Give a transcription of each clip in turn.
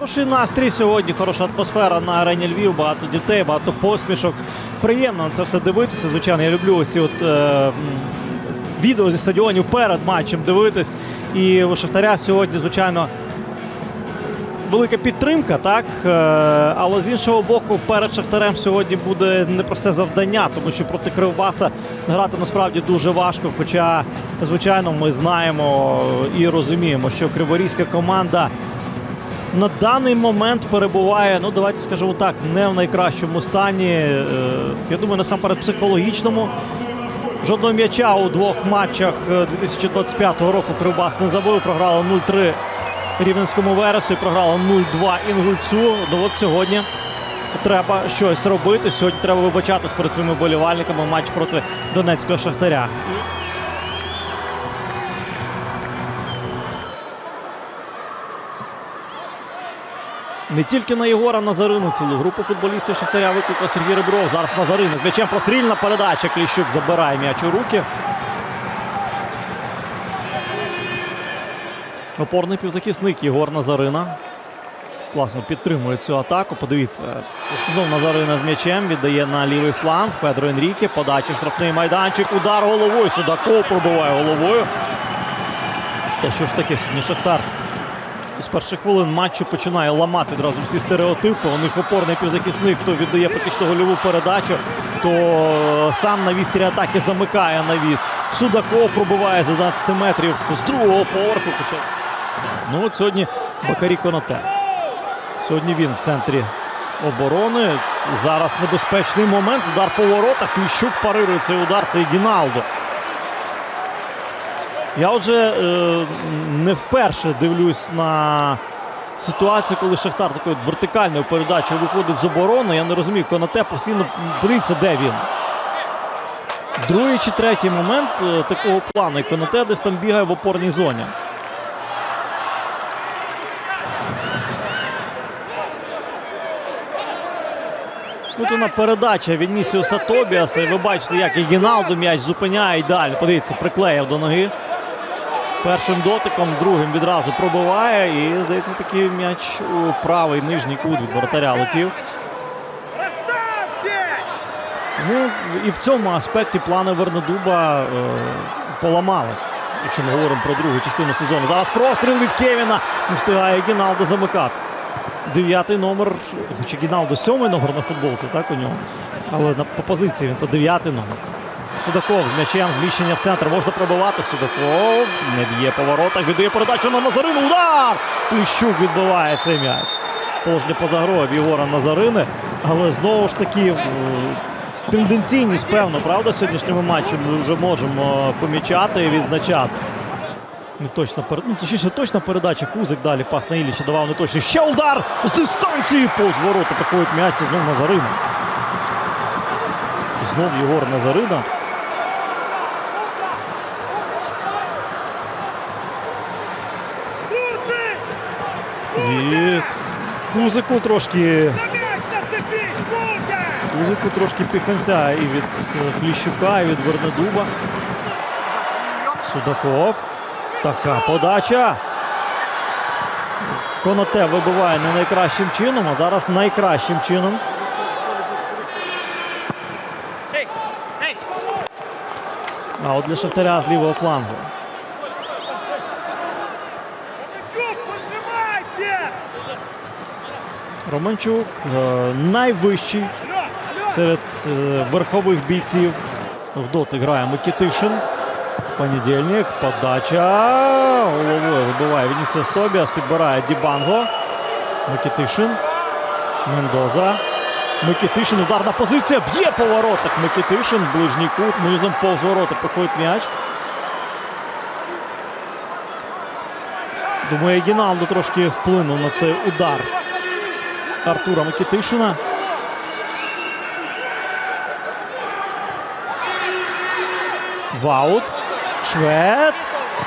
Хороший настрій сьогодні, хороша атмосфера на арені Львів, багато дітей, багато посмішок. Приємно на це все дивитися. Звичайно, я люблю ці от, е, відео зі стадіонів перед матчем дивитись. І у Шахтаря сьогодні, звичайно, велика підтримка, так? Е, але з іншого боку, перед Шахтарем сьогодні буде непросте завдання, тому що проти Кривбаса грати насправді дуже важко. Хоча, звичайно, ми знаємо і розуміємо, що криворізька команда на даний момент перебуває, ну давайте скажемо так, не в найкращому стані. Е, Я думаю, насамперед психологічному. Жодного м'яча у двох матчах е, 2025 року Кривбас не забив. Програла 0-3 Рівненському Вересу і програла 0-2 Інгульцю. Ну от сьогодні треба щось робити. Сьогодні треба вибачатись перед своїми болівальниками матч проти Донецького Шахтаря. Не тільки на Єгора Назарину цілу групу футболістів Шахтаря викликав Сергій Ребров. Зараз Назарина з м'ячем прострільна передача. Кліщук забирає м'яч у руки. Опорний півзахисник Єгор Назарина. Класно підтримує цю атаку. Подивіться, знов Назарина з м'ячем віддає на лівий фланг. Педро Енріке. Подача штрафний майданчик. Удар головою. Судаков пробиває головою. Та що ж таке сьогодні Шахтар? З перших хвилин матчу починає ламати одразу всі стереотипи. У них опорний півзахисник, хто віддає практично гольову передачу, то сам на вістрі атаки замикає навіс. Судаков пробиває з 11 метрів з другого поверху. Ну от сьогодні Бакарі Конате. Сьогодні він в центрі оборони. Зараз небезпечний момент. Удар по воротах. Кліщук парирує цей удар. Це Гіналдо. Я отже е, не вперше дивлюсь на ситуацію, коли Шахтар такою вертикальною передачею виходить з оборони. Я не розумію, Конате постійно подивіться, де він. Другий чи третій момент е, такого плану. І Конате десь там бігає в опорній зоні. Тут вона передача від Місіуса Тобіаса. І ви бачите, як і Гіналду м'яч зупиняє і далі. Подивіться, приклеїв до ноги. Першим дотиком, другим відразу пробиває. І, здається, такий м'яч у правий нижній кут від воротаря летів. Ну, і в цьому аспекті плани Вернедуба е, поламались. Якщо ми говоримо про другу частину сезону. Зараз простріл від Кевіна. Не встигає Гіналдо замикати. Дев'ятий номер. Хоча Гіналдо сьомий номер на футболці, так у нього. Але на, по позиції він то дев'ятий номер. Судаков з м'ячем, зміщення в центр. Можна пробивати. Судаков не б'є по воротах. Віддає передачу на Назарину. Удар! Кліщук відбиває цей м'яч. Положення поза грою Єгора Назарини. Але знову ж таки. Тенденційність, певно, правда, сьогоднішньому матчі ми вже можемо помічати і відзначати. Не точно перед... ну, точніше, точна передача. Кузик далі пас на Ілліча давав не точно. Ще удар з дистанції повз ворота. Приходить м'яч це знов Назарина. Знов Єгор Назарина. І Кузику трошки. Кузику трошки піханця і від е, Кліщука, і від Вернедуба. Судаков. Така подача. Коноте вибиває не найкращим чином, а зараз найкращим чином. А от для Шахтаря з лівого флангу. Романчук е, найвищий серед е, верхових бійців. В дотик грає Микітишин. Понедільник. Подача. Головою вибиває Вінісіас Тобіас. Підбирає Дібанго. Микітишин. Мендоза. Микітишин. Ударна позиція. Б'є по воротах. Микітишин. Ближній кут. Низом повз ворота проходить м'яч. Думаю, Гіналдо трошки вплинув на цей удар Артура Микітишина. Ваут. Швед.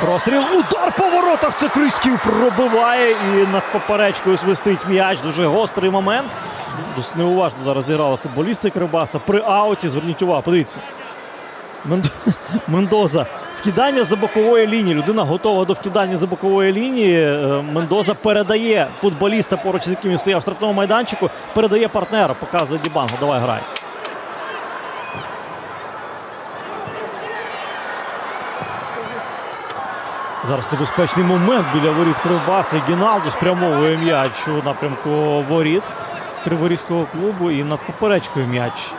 Простріл. Удар по воротах. Це Крисків пробиває і над поперечкою свистить м'яч. Дуже гострий момент. Досить неуважно зараз зіграли футболісти Кривбаса. При ауті. Зверніть увагу, подивіться. Мендоза Вкидання за бокової лінії. Людина готова до вкидання за бокової лінії. Е, Мендоза передає футболіста, поруч з яким він стояв в штрафному майданчику. Передає партнера, показує Дібанго. Давай грай. Зараз небезпечний момент біля воріт Кривбаса. І Гіналдо спрямовує м'яч у напрямку воріт Криворізького клубу. І над поперечкою м'яч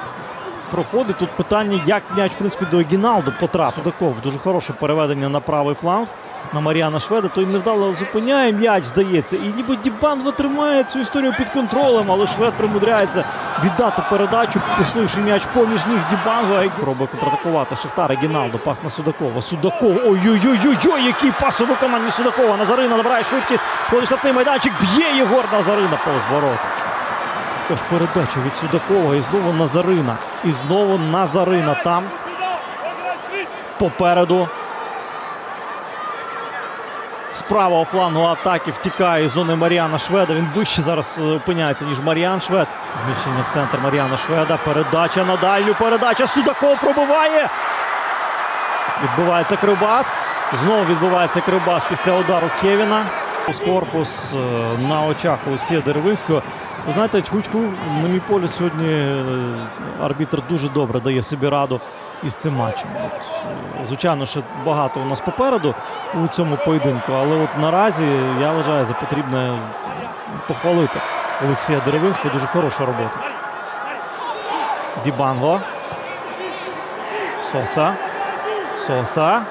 проходить. Тут питання, як м'яч, в принципі, до Гіналдо потрапив. Судаков дуже хороше переведення на правий фланг на Мар'яна Шведа. Той невдало зупиняє м'яч, здається. І ніби Дібанго тримає цю історію під контролем, але Швед примудряється віддати передачу, посливши м'яч поміж ніг Дібанго. Пробує контратакувати Шахтар. Гіналдо. Пас на Судакова. Судаков. Ой-ой-ой, який пас у виконанні Судакова. Назарина набирає швидкість. Ходить штрафний майданчик. Б'є Єгор Назарина повз ворота. Також передача від Судакова. І знову Назарина. І знову Назарина там. Попереду. З правого флангу атаки втікає із зони Маріана Шведа. Він вище зараз е, опиняється, ніж Маріан Швед. Зміщення в центр Маріана Шведа. Передача на дальню. Передача. Судаков пробиває. Відбувається Кривбас. Знову відбувається Кривбас після удару Кевіна. Корпус е, на очах Олексія Деревинського. Ви знаєте, тьху-тьху, на мій погляд, сьогодні е, арбітр дуже добре дає собі раду із цим матчем. От, е, звичайно, ще багато у нас попереду у цьому поєдинку, але от наразі я вважаю за потрібне похвалити Олексія Деревинського. Дуже хороша робота. Дібанго. Соса. Соса.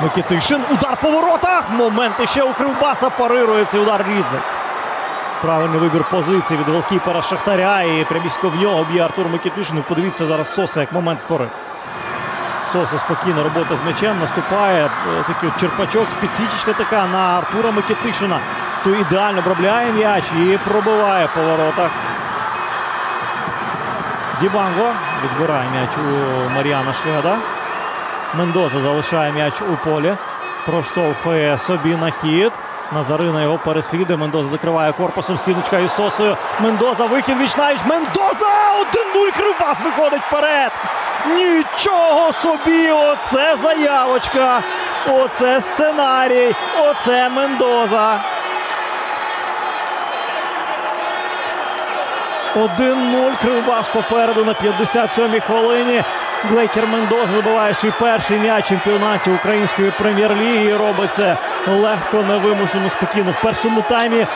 Микитишин. Удар по воротах. Момент ще у Кривбаса парирує цей удар різник. Правильний вибір позиції від голкіпера Шахтаря. І прямісько в нього б'є Артур Микитишин. Ну, Подивіться зараз Соса, як момент створив. Соса спокійна робота з м'ячем. Наступає е, такий черпачок. Підсічечка така на Артура Микитишина. Той ідеально обробляє м'яч і пробиває по воротах. Дібанго відбирає м'яч у Маріана Шведа. Мендоза залишає м'яч у полі. Проштовхує собі на хід. Назарина його переслідує. Мендоза закриває корпусом. Стіночка із Сосою. Мендоза вихід вічнаєш. Мендоза! 1-0 Кривбас виходить вперед. Нічого собі! Оце заявочка! Оце сценарій! Оце Мендоза! 1-0 Кривбас попереду на 57-й хвилині. Глейкер Мендоза забиває свій перший м'яч чемпіонаті української прем'єр-ліги. і Робить це легко, невимушено, спокійно. В першому таймі.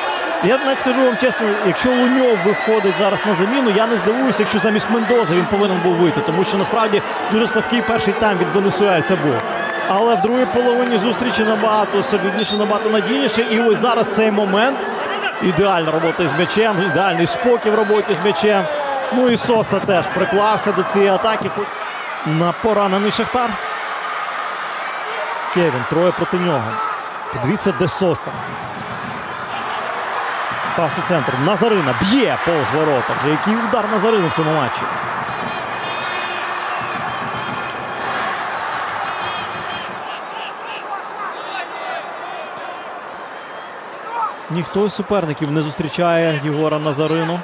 Я навіть скажу вам чесно, якщо Луньов виходить зараз на заміну, я не здивуюся, якщо замість Мендози він повинен був вийти, тому що насправді дуже слабкий перший тайм від Венесуельця був. Але в другій половині зустрічі набагато солідніше, набагато надійніше. І ось зараз цей момент. Ідеальна робота з м'ячем, ідеальний спокій в роботі з м'ячем. Ну і Соса теж приклався до цієї атаки. На поранений Шахтар. Кевін троє проти нього. Подивіться, де Соса. Пас у центр. Назарина б'є повз ворота. Вже який удар Назарини в цьому матчі. Ніхто із суперників не зустрічає Єгора Назарину.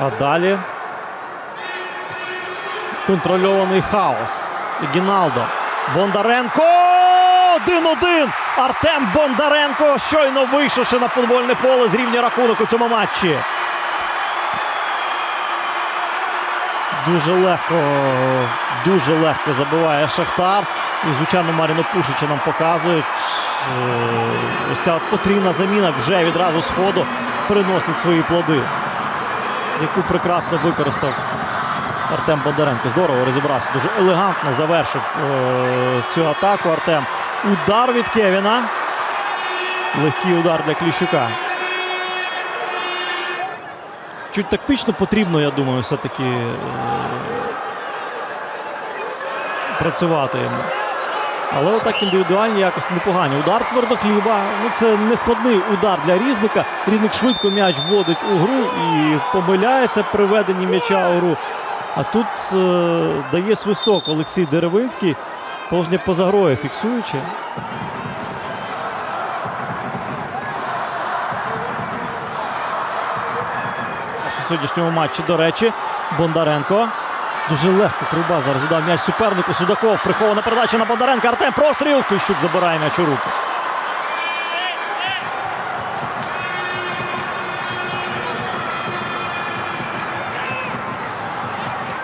А далі контрольований хаос. Гіналдо. Бондаренко. 1-1. Артем Бондаренко щойно вийшовши на футбольне поле з рівня рахунок у цьому матчі. Дуже легко, дуже легко забиває Шахтар. І, звичайно, Маріно Пушича нам показують. е, Ось ця от потрібна заміна вже відразу з ходу приносить свої плоди, яку прекрасно використав Артем Бондаренко. Здорово розібрався. Дуже елегантно завершив е, цю атаку Артем. Удар від Кевіна. Легкий удар для Кліщука. Чуть тактично потрібно, я думаю, все-таки е, працювати йому. Але отак індивідуальні якості непогані. Удар твердохліба. Ну це не складний удар для різника. Різник швидко м'яч вводить у гру і помиляється при веденні м'яча у гру. А тут е дає свисток Олексій Деревинський. Положення поза грою фіксуючи. У сьогоднішньому матчі, до речі, Бондаренко. Дуже легко Кривбас зараз віддав м'яч супернику. Судаков прихована передача на Бондаренка. Артем простріл. Кліщук забирає м'яч у руки.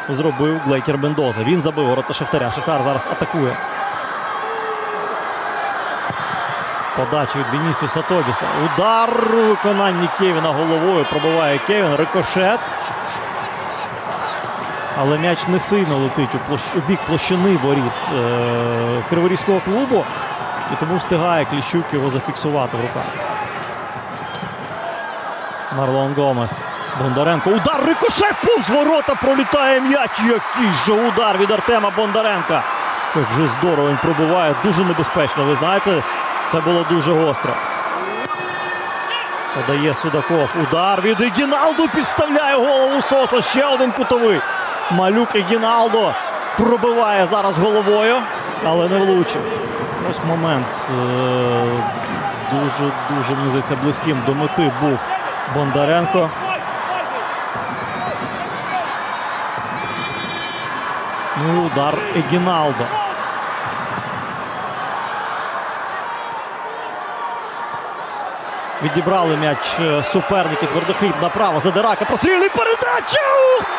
Зробив Глейкер Бендоза. Він забив ворота Шахтаря. Шахтар зараз атакує. Подача від Вінісіуса Тобіса. Удар у виконанні Кевіна головою. Пробиває Кевін. Рикошет. Але м'яч не сильно летить у, площ... у бік площини воріт е... Криворізького клубу. І тому встигає Кліщук його зафіксувати в руках. Марлон Гомес. Бондаренко. Удар рикошет повз ворота пролітає м'яч. Який же удар від Артема Бондаренка. Як же здорово він пробиває. Дуже небезпечно. Ви знаєте, це було дуже гостро. Подає Судаков. Удар від Егіналду підставляє голову Соса. Ще один кутовий. Малюк Егіналдо пробиває зараз головою, але не влучив. Ось момент дуже-дуже мізиться близьким до мети був Бондаренко. Ну удар Егіналдо. Відібрали м'яч е, суперники. Твердохліб направо. Задирака. Прострільний передача!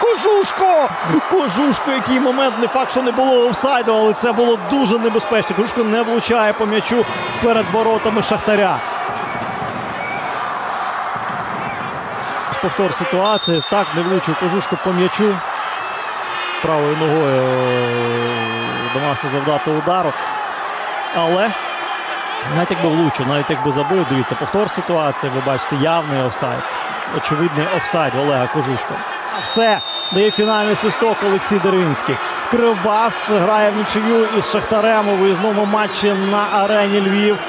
Кожушко! Кожушко, який момент не факт, що не було офсайду, але це було дуже небезпечно. Кожушко не влучає по м'ячу перед воротами Шахтаря. Повтор ситуації. Так, не влучив Кожушко по м'ячу. Правою ногою е, завдати удару. Але навіть якби влучив, навіть якби забив, дивіться, повтор ситуації, ви бачите, явний офсайд. Очевидний офсайд Олега Кожушка. Все, дає фінальний свисток Олексій Деринський. Кривбас грає в нічию із Шахтарем у виїзному матчі на арені Львів.